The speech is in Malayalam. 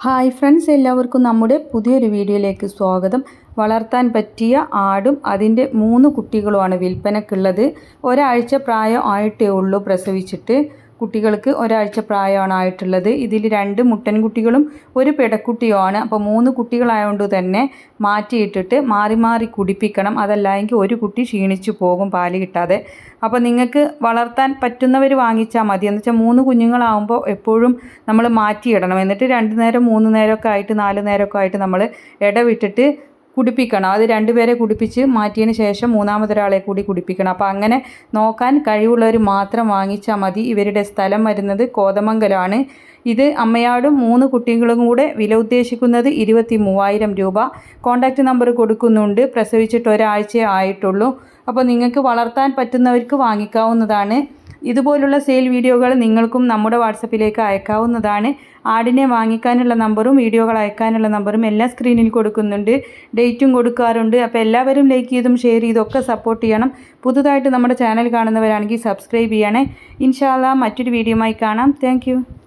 ഹായ് ഫ്രണ്ട്സ് എല്ലാവർക്കും നമ്മുടെ പുതിയൊരു വീഡിയോയിലേക്ക് സ്വാഗതം. വളർത്താൻ പറ്റിയ ആടും അതിന്റെ മൂന്ന് കുട്ടികളുമാണ് വിൽപ്പനക്കുള്ളത് ഒരാഴ്ച പ്രായം ആയിട്ടേ ഉള്ളൂ പ്രസവിച്ചിട്ട്. കുട്ടികൾക്ക് ഒരാഴ്ച പ്രായമാണ് ആയിട്ടുള്ളത്. ഇതിൽ രണ്ട് മുട്ടൻ കുട്ടികളും ഒരു പെടക്കുട്ടിയുമാണ്. അപ്പോൾ മൂന്ന് കുട്ടികളായതുകൊണ്ട് തന്നെ മാറ്റിയിട്ടിട്ട് മാറി മാറി കുടിപ്പിക്കണം. അതല്ലെങ്കിൽ ഒരു കുട്ടി ക്ഷീണിച്ചു പോകും പാൽ കിട്ടാതെ. അപ്പോൾ നിങ്ങൾക്ക് വളർത്താൻ പറ്റുന്നവർ വാങ്ങിച്ചാൽ മതി. എന്ന് വെച്ചാൽ മൂന്ന് കുഞ്ഞുങ്ങളാകുമ്പോൾ എപ്പോഴും നമ്മൾ മാറ്റിയിടണം. എന്നിട്ട് രണ്ട് നേരം മൂന്ന് നേരമൊക്കെ ആയിട്ട് നാല് നേരമൊക്കെ ആയിട്ട് നമ്മൾ ഇടവിട്ടിട്ട് കുടിപ്പിക്കണം. അത് രണ്ടുപേരെ കുടിപ്പിച്ച് മാറ്റിയതിന് ശേഷം മൂന്നാമതൊരാളെ കൂടി കുടിപ്പിക്കണം. അപ്പോൾ അങ്ങനെ നോക്കാൻ കഴിവുള്ളവർ മാത്രം വാങ്ങിച്ചാൽ മതി. ഇവരുടെ സ്ഥലം വരുന്നത് കോതമംഗലമാണ് ഇത് അമ്മയാടും മൂന്ന് കുട്ടികളും കൂടെ വില ഉദ്ദേശിക്കുന്നത് ഇരുപത്തി മൂവായിരം രൂപ. കോൺടാക്റ്റ് നമ്പർ കൊടുക്കുന്നുണ്ട്. പ്രസവിച്ചിട്ട് ഒരാഴ്ചയേ ആയിട്ടുള്ളൂ. അപ്പോൾ നിങ്ങൾക്ക് വളർത്താൻ പറ്റുന്നവർക്ക് വാങ്ങിക്കാവുന്നതാണ്. ഇതുപോലുള്ള സെയിൽ വീഡിയോകൾ നിങ്ങൾക്കും നമ്മുടെ വാട്സപ്പിലേക്ക് അയക്കാവുന്നതാണ്. ആടിനെ വാങ്ങിക്കാനുള്ള നമ്പറും വീഡിയോകൾ അയക്കാനുള്ള നമ്പറും എല്ലാ സ്ക്രീനിൽ കൊടുക്കുന്നുണ്ട്. ഡേറ്റും കൊടുക്കാറുണ്ട്. അപ്പോൾ എല്ലാവരും ലൈക്ക് ചെയ്തും ഷെയർ ചെയ്തൊക്കെ സപ്പോർട്ട് ചെയ്യണം. പുതുതായിട്ട് നമ്മുടെ ചാനൽ കാണുന്നവരാണെങ്കിൽ സബ്സ്ക്രൈബ് ചെയ്യണേ. ഇൻഷാല്ല മറ്റൊരു വീഡിയോയുമായി കാണാം. താങ്ക്